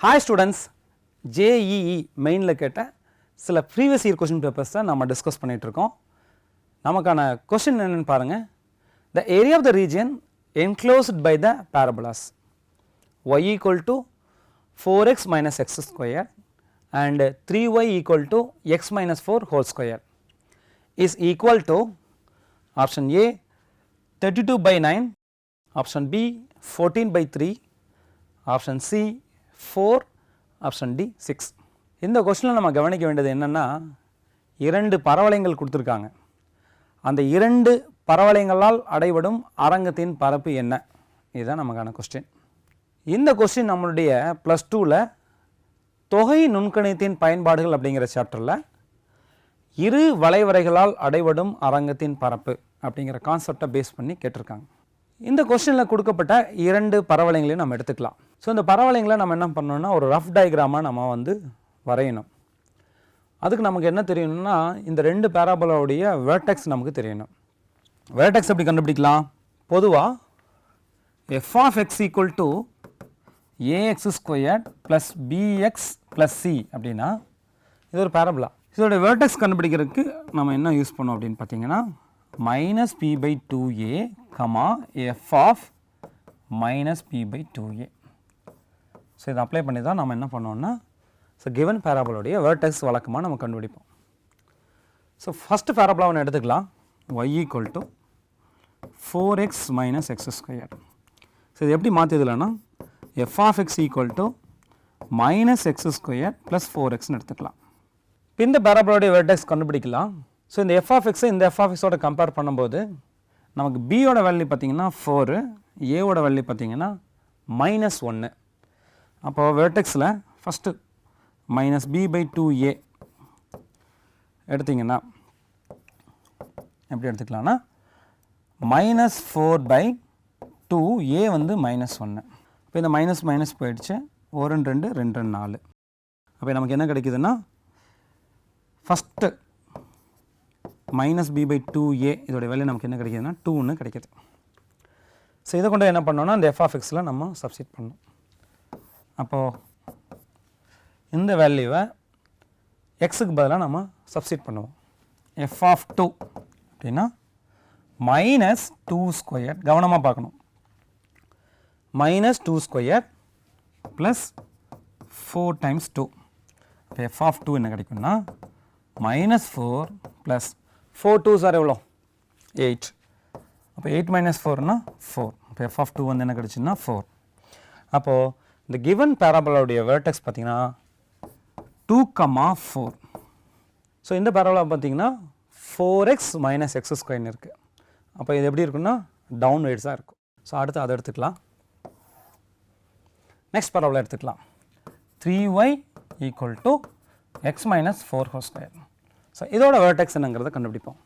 Hi students JEE மெயினில் கேட்ட சில ப்ரீவியஸ் இயர் கொஷின் பேப்பர்ஸை நம்ம டிஸ்கஸ் பண்ணிகிட்ருக்கோம் நமக்கான கொஷின் என்னென்னு பாருங்கள் the area of the region enclosed by the parabolas y equal to four x minus x square and three y equal to x minus four whole square is equal to option A thirty two by nine option B fourteen by three option C four option D six இந்த கொஸ்டினில் நம்ம கவனிக்க வேண்டியது என்னென்னா இரண்டு பரவளையங்கள் கொடுத்துருக்காங்க. அந்த இரண்டு பரவளையங்களால் அடைபடும் அரங்கத்தின் பரப்பு என்ன? இதுதான் நமக்கான கொஸ்டின் இந்த கொஸ்டின் நம்மளுடைய ப்ளஸ் டூவில் தொகை நுண்கணித்தின் பயன்பாடுகள் அப்படிங்கிற சாப்டரில் இரு வளைவரைகளால் அடைபடும் அரங்கத்தின் பரப்பு அப்படிங்கிற கான்செப்டை பேஸ் பண்ணி கேட்டிருக்காங்க. இந்த கொஸ்டினில் கொடுக்கப்பட்ட இரண்டு பரவளையங்களையும் நம்ம எடுத்துக்கலாம். ஸோ இந்த பரவளையங்களை நம்ம என்ன பண்ணோம்னா ஒரு ரஃப் டயக்ராமாக நம்ம வந்து வரையணும். அதுக்கு நமக்கு என்ன தெரியணும்னா இந்த ரெண்டு பேராபோலாவுடைய வேர்டெக்ஸ் நமக்கு தெரியணும். வேர்டெக்ஸ் எப்படி கண்டுபிடிக்கலாம்? பொதுவாக f of x equal to a x square plus b x plus c அப்படின்னா இது ஒரு பேரபுலா இதோட வேர்டெக்ஸ் கண்டுபிடிக்கிறதுக்கு நம்ம என்ன யூஸ் பண்ணோம் அப்படின்னு பார்த்தீங்கன்னா minus b by two a comma f of minus b by two a so இதை அப்ளை பண்ணி தான் நம்ம என்ன பண்ணோன்னா ஸோ கிவன் பேராபலோடைய வேர்டெக்ஸ் வழக்கமாக நம்ம கண்டுபிடிப்போம். ஸோ ஃபஸ்ட்டு பேராபலா ஒன்று எடுத்துக்கலாம். Y equal to four x minus x square so இது எப்படி மாற்றிதுலன்னா f of x equal to minus x square plus four எக்ஸ்னு எடுத்துக்கலாம். இப்போ இந்த பேராபலோடைய வேர்டெக்ஸ் கண்டுபிடிக்கலாம். ஸோ இந்த எஃப் ஆஃப் எக்ஸை இந்த எஃப் ஆஃப் எக்ஸோட கம்பேர் பண்ணும்போது நமக்கு பியோட வேல்யூ பார்த்தீங்கன்னா ஃபோரு ஏவோட வேல்யூ பார்த்தீங்கன்னா மைனஸ் ஒன்று அப்போது வேர்டெக்ஸில் first minus b by two a எடுத்திங்கன்னா எப்படி எடுத்துக்கலாம்னா minus four by two a வந்து மைனஸ் ஒன்று இப்போ இந்த மைனஸ் மைனஸ் போயிடுச்சு. ஒரு ரெண்டு ரெண்டு ரெண்டு நாலு. அப்போ நமக்கு என்ன கிடைக்குதுன்னா first minus b by two a இதோடைய வேல்யூ நமக்கு என்ன கிடைக்குதுன்னா டூன்னு கிடைக்கிது. ஸோ இதை கொண்டு என்ன பண்ணோன்னா இந்த எஃப் ஆஃப் எக்ஸில் நம்ம சப்ஸ்டிட் பண்ணோம் அப்போது இந்த வேல்யூவை எக்ஸுக்கு பதிலாக நம்ம சப்ஸ்டிட் பண்ணுவோம். எஃப் ஆஃப் டூ அப்படின்னா மைனஸ் டூ ஸ்கொயர் கவனமாக பார்க்கணும். Minus two square plus four times two இப்போ எஃப் ஆஃப் டூ என்ன கிடைக்கும்னா minus four plus four two sir எவ்வளோ? எயிட் அப்போ எயிட் மைனஸ் ஃபோர்னா ஃபோர் இப்போ எஃப் ஆஃப் டூ வந்து என்ன கிடச்சுன்னா ஃபோர் அப்போது இந்த கிவன் பேராபோலாவுடைய வேர்டெக்ஸ் பார்த்தீங்கன்னா டூ கமா ஃபோர் ஸோ இந்த பேராபோலா பார்த்தீங்கன்னா ஃபோர் எக்ஸ் மைனஸ் எக்ஸ் ஸ்கொயர்னு இருக்குது அப்போ இது எப்படி இருக்குன்னா டவுன் வெயிட்ஸாக இருக்கும். ஸோ அடுத்து அதை எடுத்துக்கலாம். நெக்ஸ்ட் பரவலை எடுத்துக்கலாம். Three y equal to x minus four whole square so இதோட வேர்டெக்ஸ் என்னங்கிறத கண்டுபிடிப்போம்.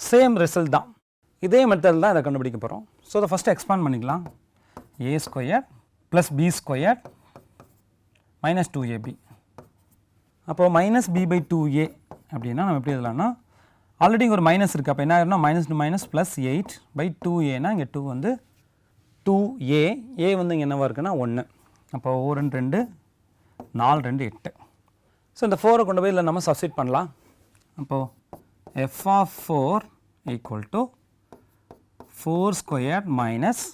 சேம் ரிசல்ட் தான். இதே மெத்தட் தான் இதை கண்டுபிடிக்க போகிறோம் ஸோ அதை ஃபஸ்ட்டு எக்ஸ்பேண்ட் பண்ணிக்கலாம். A square plus b square minus two a b அப்போது minus b by two a அப்படின்னா நம்ம எப்படி எழுதலாம்னா ஆல்ரெடி இங்கே ஒரு மைனஸ் இருக்குது அப்போ என்ன ஆயிரும்னா minus two minus plus eight by two ஏனா இங்கே டூ வந்து டூ ஏ ஏ வந்து இங்கே என்னவாக இருக்குன்னா ஒன்று அப்போ ஒரு ரெண்டு ரெண்டு நாலு ரெண்டு எட்டு. ஸோ இந்த ஃபோரை கொண்டு போய் இதில் நம்ம சப்ஸ்டிட் பண்ணலாம். அப்போது f of four equal to four square minus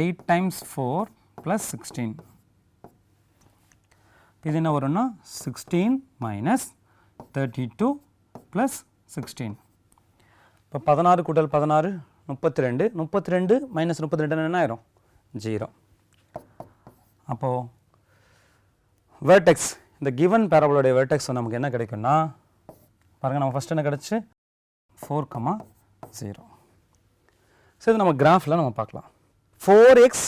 eight times four plus sixteen இது என்ன வரும்னா sixteen minus thirty two plus sixteen இப்போ பதினாறு கூட்டல் பதினாறு முப்பத்தி ரெண்டு முப்பத்தி ரெண்டு மைனஸ் முப்பத்தி ரெண்டு என்ன ஆயிரும் ஜீரோ அப்போது வேர்டெக்ஸ் இந்த கிவன் பேரபோலுடைய வேர்டெக்ஸ் நமக்கு என்ன கிடைக்கும்னா பாருங்கள் நம்ம ஃபஸ்ட் என்ன கிடச்சி? ஃபோர் கமா ஜீரோ ஸோ இது நம்ம கிராஃபில் நம்ம பார்க்கலாம். Four x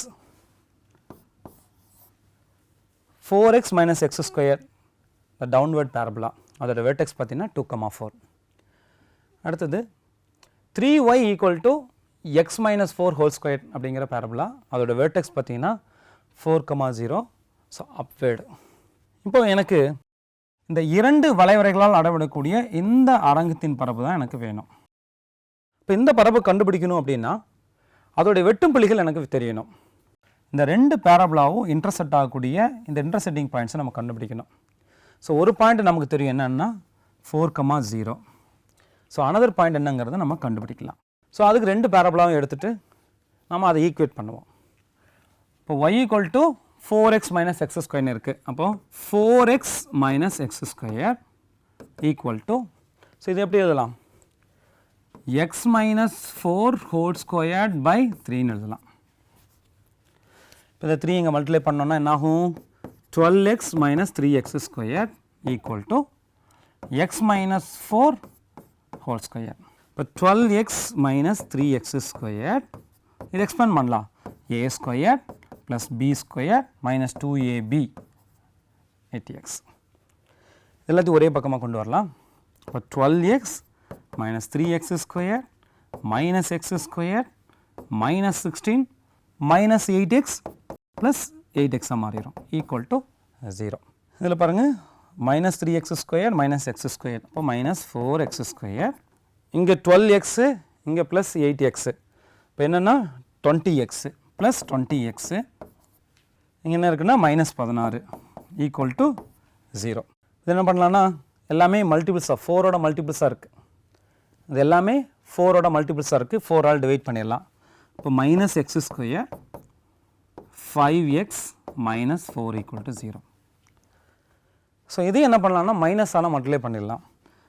four x minus x square the downward parabola அதோட வேர்டெக்ஸ் பார்த்தீங்கன்னா டூ கமா ஃபோர் அடுத்தது three y equal to x minus four whole square அப்படிங்கிற parabola அதோட வேர்டெக்ஸ் பார்த்தீங்கன்னா four comma zero so upward இப்போ எனக்கு இந்த இரண்டு வளைவரைகளால் அடைபடக்கூடிய இந்த அரங்கத்தின் பரப்பு தான் எனக்கு வேணும். இப்போ இந்த பரப்பு கண்டுபிடிக்கணும் அப்படின்னா அதோடைய வெட்டும் புள்ளிகள் எனக்கு தெரியணும். இந்த ரெண்டு பேரபுளாவும் இன்டர்செக்ட் ஆகக்கூடிய இந்த இன்டர்செக்டிங் பாயிண்ட்ஸை நம்ம கண்டுபிடிக்கணும். ஸோ ஒரு பாயிண்ட் நமக்கு தெரியும் என்னென்னா four comma zero so another point என்னங்கிறத நம்ம கண்டுபிடிக்கலாம். ஸோ அதுக்கு ரெண்டு பேரபுளாவும் எடுத்துகிட்டு நம்ம அதை ஈக்குவேட் பண்ணுவோம். இப்போ y equal to four x minus x ஸ்கொயர்னு இருக்குது அப்போது four x minus x square equal to so இது எப்படி எழுதலாம்? X minus four whole squared by த்ரீன்னு எழுதலாம். இப்போ இந்த த்ரீ இங்கே மல்டிப்ளை பண்ணோன்னா என்னாகும்? Twelve x minus three x square equal to x minus four whole square இப்போ twelve x minus three x square இது எக்ஸ்பேண்ட் பண்ணலாம். A square plus b square minus two a b eighty x எல்லாத்தையும் ஒரே பக்கமாக கொண்டு வரலாம். இப்போ twelve x minus three x square minus x square minus sixteen minus eight x plus eight எக்ஸாக மாறிடும். Equal to zero இதில் பாருங்கள் minus three x square minus x square அப்போ மைனஸ் ஃபோர் எக்ஸ் ஸ்கொயர் இங்கே டுவெல் எக்ஸு இங்கே plus eight x இப்போ என்னென்னா twenty x plus twenty x இங்கே என்ன இருக்குன்னா மைனஸ் பதினாறு ஈக்குவல் டு ஜீரோ இது என்ன பண்ணலான்னா எல்லாமே மல்டிபிள்ஸாக ஃபோரோட மல்டிபிள்ஸாக இருக்குது இது எல்லாமே ஃபோரோட மல்டிபிள்ஸாக இருக்குது ஃபோரால் டிவைட் பண்ணிடலாம். இப்போ minus x square five x minus four equal to zero so இதையும் என்ன பண்ணலாம்னா மைனஸால் மல்டிப்ளை பண்ணிடலாம்.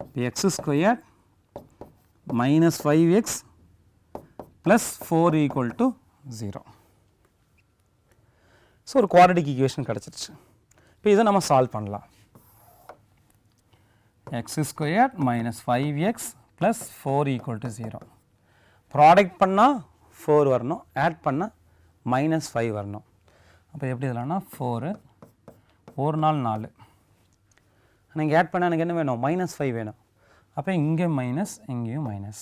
இப்போ x square minus five x plus four equal to zero so ஒரு குவாட்ரடிக் ஈக்குவேஷன் கிடச்சிருச்சு. இப்போ இதை நம்ம சால்வ் பண்ணலாம். X square minus five x plus four equal to zero product பண்ணால் ஃபோர் வரணும். ஆட் பண்ணால் மைனஸ் ஃபைவ் வரணும். அப்போ எப்படி இதெல்லாம்னா ஃபோரு ஒரு நாள் நாலு. நீங்கள் ஆட் பண்ணால் எனக்கு என்ன வேணும்? மைனஸ் ஃபைவ் வேணும். அப்போ இங்கே மைனஸ் இங்கேயும் மைனஸ்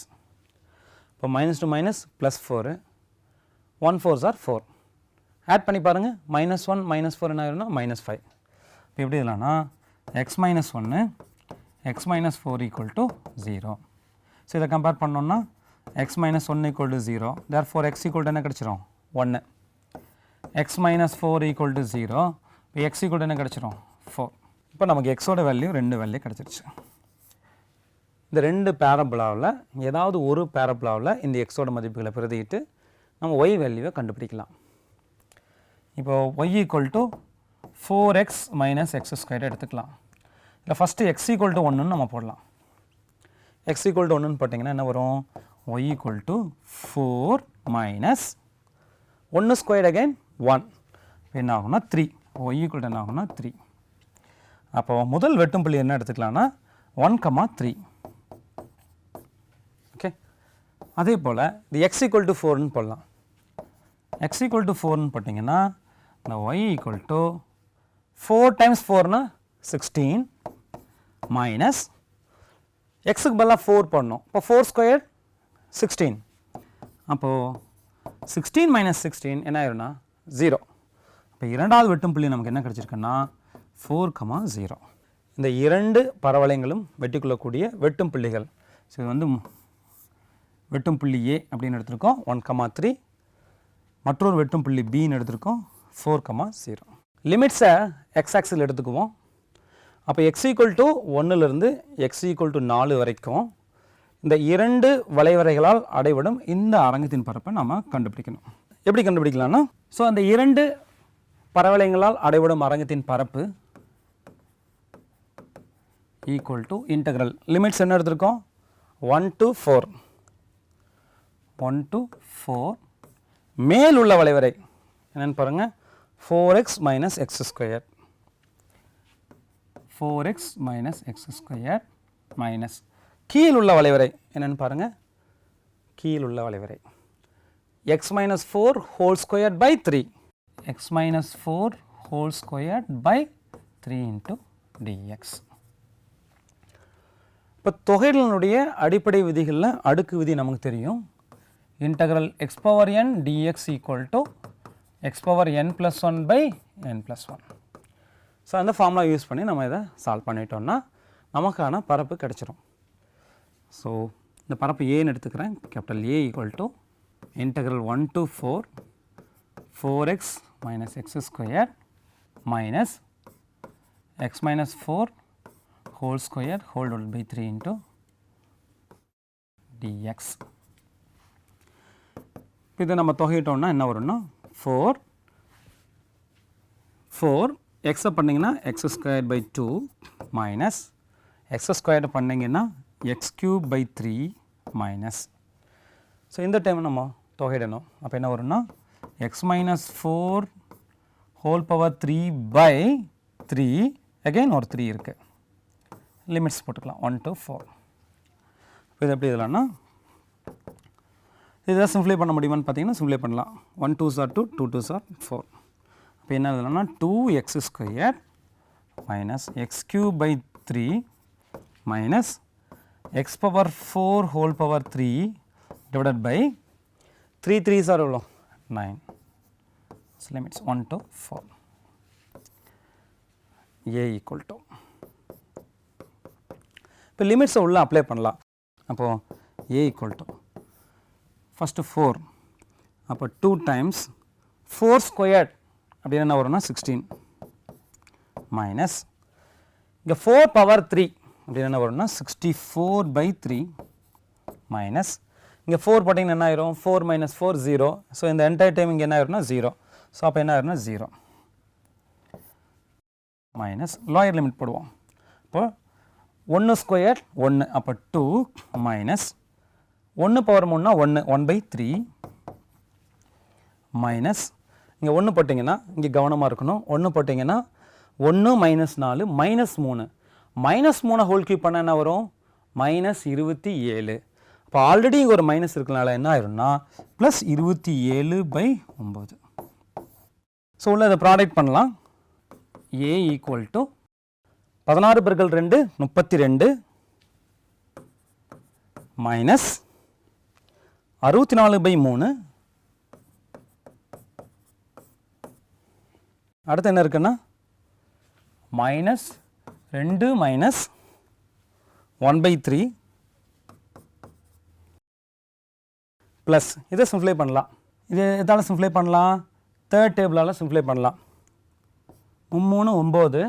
இப்போ minus two minus plus four one fours are four add பண்ணி பாருங்கள் மைனஸ் ஒன் மைனஸ் ஃபோர் என்ன ஆயிரும்னா மைனஸ் ஃபைவ் இப்போ எப்படி இதெல்லாம்னா எக்ஸ் மைனஸ் ஒன்று x minus four equal to zero so இதை கம்பேர் பண்ணோம்னா x minus one equal to zero therefore x equal என்ன கிடச்சிரும்? ஒன்று x minus four equal to zero இப்போ எக்ஸ் ஈக்குவல் டு என்ன கிடச்சிரும்? ஃபோர் இப்போ நமக்கு எக்ஸோட வேல்யூ ரெண்டு வேல்யூ கிடச்சிருச்சு. இந்த ரெண்டு பேரபிளாவில் ஏதாவது ஒரு பேரபிளாவில் இந்த எக்ஸோட மதிப்புகளை பிரதியிட்டு நம்ம ஒய் வேல்யூவை கண்டுபிடிக்கலாம். இப்போ y equal to four x minus x square எடுத்துக்கலாம். இல்லை ஃபஸ்ட்டு எக்ஸ் ஈக்குவல் டு ஒன்றுன்னு நம்ம போடலாம். எக்ஸ் ஈக்குவல் டு ஒன்றுன்னு போட்டிங்கன்னா என்ன வரும்? Y equal to four minus ஒன்று ஸ்கொயர் அகைன் ஒன் என்ன ஆகும்னா த்ரீ ஒய் ஈக்குவல் என்ன ஆகும்னா த்ரீ அப்போ முதல் வெட்டும் புள்ளி என்ன எடுத்துக்கலாம்னா ஒன் கமா த்ரீ ஓகே அதே போல் இது எக்ஸ் ஈக்குவல் டு ஃபோர்னு போடலாம். எக்ஸ் ஈக்குவல் டு ஃபோர்னு போட்டிங்கன்னா இந்த y equal to four times ஃபோர்னால் sixteen minus எக்ஸுக்கு பதிலாக ஃபோர் பண்ணோம் இப்போ ஃபோர் ஸ்கொயர் சிக்ஸ்டீன் அப்போது சிக்ஸ்டீன் மைனஸ் சிக்ஸ்டீன் என்ன ஆயிரும்னா ஜீரோ இப்போ இரண்டாவது வெட்டும் புள்ளி நமக்கு என்ன கிடச்சிருக்குன்னா ஃபோர் கமா ஜீரோ இந்த இரண்டு பரவளையங்களும் வெட்டிக்கொள்ளக்கூடிய வெட்டும் புள்ளிகள். ஸோ இது வந்து வெட்டும் புள்ளி ஏ அப்படின்னு எடுத்திருக்கோம். ஒன் கமா த்ரீ மற்றொரு வெட்டும் புள்ளி பின்னு எடுத்திருக்கோம். ஃபோர் கமா ஜீரோ லிமிட்ஸை எக்ஸ் ஆக்சில் எடுத்துக்குவோம். அப்போ எக்ஸ் ஈக்குவல் டு ஒன்றுலேருந்து எக்ஸ் ஈக்குவல் டு நாலு வரைக்கும் இந்த இரண்டு வளைவரைகளால் அடைபடும் இந்த அரங்கத்தின் பரப்பை நம்ம கண்டுபிடிக்கணும். எப்படி கண்டுபிடிக்கலாம்னா ஸோ அந்த இரண்டு பரவளையங்களால் அடைபடும் அரங்கத்தின் பரப்பு ஈக்குவல் டு இன்டகிரல் லிமிட்ஸ் என்ன எடுத்திருக்கோம்? One to four one to four மேல் உள்ள வளைவரை என்னென்னு பாருங்கள் four x minus x square four x minus x square minus கீழ் உள்ள வளைவரை. என்னென்னு பாருங்கள் கீழ் உள்ள வளைவரை. X minus four whole square by three x minus four whole square by three into d x இப்போ தொகைகளினுடைய அடிப்படை விதிகளில் அடுக்கு விதி நமக்கு தெரியும். Integral x power n d x equal to x power n plus one by n plus one so அந்த formula use பண்ணி நம்ம இதை சால்வ் பண்ணிட்டோம்னா நமக்கான பரப்பு கிடச்சிரும் ஸோ இந்த பரப்பு ஏன்னு எடுத்துக்கிறேன் capital A equal to integral one to four four x minus x square minus x minus 4 whole square whole divided by 3 into dx. இப்போ இதை நம்ம தொகையிட்டோம்னா என்ன வரும்னா ஃபோர் ஃபோர் எக்ஸை பண்ணிங்கன்னா x square by two minus x square பண்ணிங்கன்னா x cube by three minus so இந்த டைம் நம்ம தொகையிடணும். அப்போ என்ன வரும்னா x minus four whole power three by three again ஒரு த்ரீ இருக்குது லிமிட்ஸ் போட்டுக்கலாம். ஒன் டு ஃபோர் இது எப்படி இதெல்லாம்னா இதை சிம்ப்ளை பண்ண முடியுமான்னு பார்த்தீங்கன்னா சிம்ப்ளை பண்ணலாம். One twos are two two twos are four அப்போ என்ன எழுதலாம்னா two x square minus x cube by three minus x power four whole power three divided by three threes are எவ்வளோ nine limits one to four a equal to இப்போ லிமிட்ஸை உள்ளே apply பண்ணலாம். அப்போது a equal to first four அப்போ two times four squared அப்படின்னு என்ன வரும்னா சிக்ஸ்டீன் மைனஸ் இங்கே ஃபோர் பவர் த்ரீ அப்படின்னு என்ன வரும்னா sixty four by three minus இங்கே ஃபோர் போட்டிங்கன்னா என்ன ஆயிரும்? Four minus four zero so இந்த என்டையர் டைம் இங்கே என்ன ஆயிரும்னா ஜீரோ ஸோ அப்போ என்ன ஆயிரும்னா ஜீரோ மைனஸ் லாயர் லிமிட் போடுவோம். இப்போ ஒன்று ஸ்கொயர் ஒன்று அப்போ டூ மைனஸ் ஒன்று பவர் மூணுனா ஒன்று ஒன் பை த்ரீ மைனஸ் இங்கே ஒன்று போட்டிங்கன்னா இங்கே கவனமாக இருக்கணும். ஒன்று போட்டிங்கன்னா ஒன்று மைனஸ் நாலு மைனஸ் மூணு. மைனஸ் மூணை ஹோல் கியூப் பண்ண என்ன வரும்? மைனஸ் இருபத்தி ஏழு. அப்போ ஆல்ரெடி இங்கே ஒரு மைனஸ் இருக்கனால என்ன ஆயிரும்னா ப்ளஸ் இருபத்தி ஏழு பை ஒம்பது ஸோ உள்ள இதை ப்ராடக்ட் பண்ணலாம். ஏ ஈக்குவல் டு பதினாறு பெருக்கள் ரெண்டு முப்பத்தி ரெண்டு. மைனஸ் அறுபத்தி நாலு பை மூணு. அடுத்து என்ன இருக்குன்னா? மைனஸ் ரெண்டு minus one by three plus இதை சிம்ப்ளை பண்ணலாம். இது எதால் சிம்ப்ளை பண்ணலாம்? தேர்ட் டேபிளால் சிம்ப்ளை பண்ணலாம். மும்மூணு ஒம்பது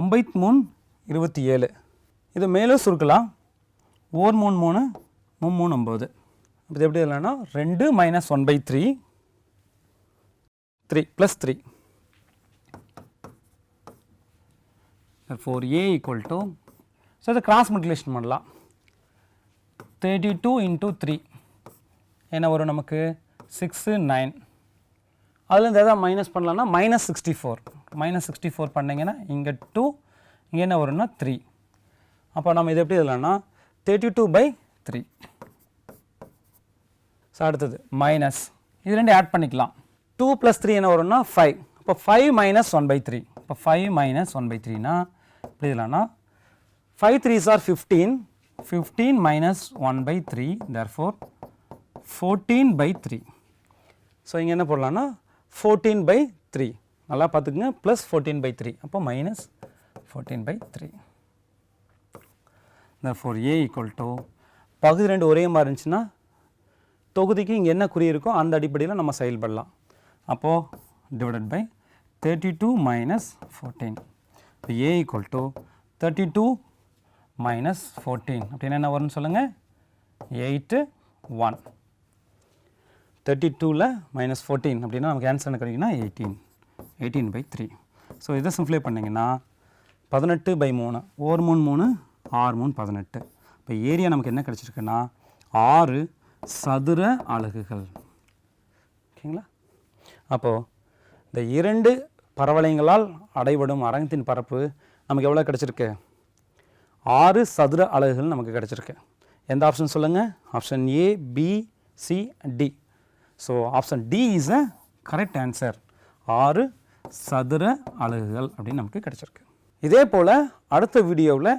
ஒம்பைத் மூணு இருபத்தி ஏழு. இது மேலும் சுருக்கலாம். ஓர் மூணு மூணு மும்மூணு ஒம்பது. இது எப்படி இல்லைன்னா ரெண்டு minus one by three three plus three four a equal to so இதை கிராஸ் மல்டிலேஷன் பண்ணலாம். தேர்ட்டி டூ இன்ட்டு த்ரீ என்ன வரும் நமக்கு? சிக்ஸு நைன் அதுலேருந்து எதாவது மைனஸ் பண்ணலாம்னா minus sixty four minus sixty four பண்ணிங்கன்னா இங்கே டூ இங்கே என்ன வரும்னா த்ரீ அப்போ நம்ம இது எப்படி இல்லைன்னா thirty two by three so அடுத்தது மைனஸ் இது ரெண்டு ஆட் பண்ணிக்கலாம். டூ ப்ளஸ் த்ரீ என்ன வரும்னா ஃபைவ் இப்போ five minus one by three இப்போ ஃபைவ் மைனஸ் ஒன் பை த்ரீனா எப்படி எழுதலாம்னா five threes are fifteen fifteen minus one by three therefore fourteen by three so இங்கே என்ன போடலான்னா ஃபோர்டீன் பை த்ரீ நல்லா பார்த்துக்குங்க. ப்ளஸ் ஃபோர்டீன் பை த்ரீ அப்போ minus fourteen by three four a equal to பகுதி ரெண்டு ஒரே மாதிரி இருந்துச்சுன்னா தொகுதிக்கு இங்கே என்ன குறி இருக்கோ அந்த அடிப்படையில் நம்ம செயல்படலாம். அப்போது divided by thirty two minus fourteen இப்போ a equal to thirty two minus fourteen அப்படின்னு என்ன வரும்னு சொல்லுங்கள் எயிட்டு ஒன் தேர்ட்டி டூவில் மைனஸ் ஃபோர்டீன் அப்படின்னா நமக்கு ஆன்சர் என்ன கிடைக்குன்னா eighteen eighteen by three so இதை சிம்ப்ளை பண்ணிங்கன்னா பதினெட்டு பை மூணு. ஓர் மூணு மூணு ஆறு மூணு பதினெட்டு. இப்போ ஏரியா நமக்கு என்ன கிடச்சிருக்குன்னா ஆறு சதுர அலகுகள். ஓகேங்களா? அப்போது இந்த இரண்டு பரவளையங்களால் அடைபடும் அரங்கத்தின் பரப்பு நமக்கு எவ்வளோ கிடச்சிருக்கு? ஆறு சதுர அலகுகள் நமக்கு கிடச்சிருக்கு. எந்த ஆப்ஷன் சொல்லுங்கள் option A B C D so option D is a correct answer ஆறு சதுர அலகுகள் அப்படின்னு நமக்கு கிடச்சிருக்கு. இதே போல் அடுத்த வீடியோவில்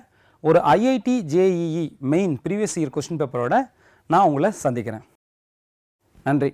ஒரு IIT JEE main previous year question பேப்பரோட நான் உங்களை சந்திக்கிறேன். நன்றி.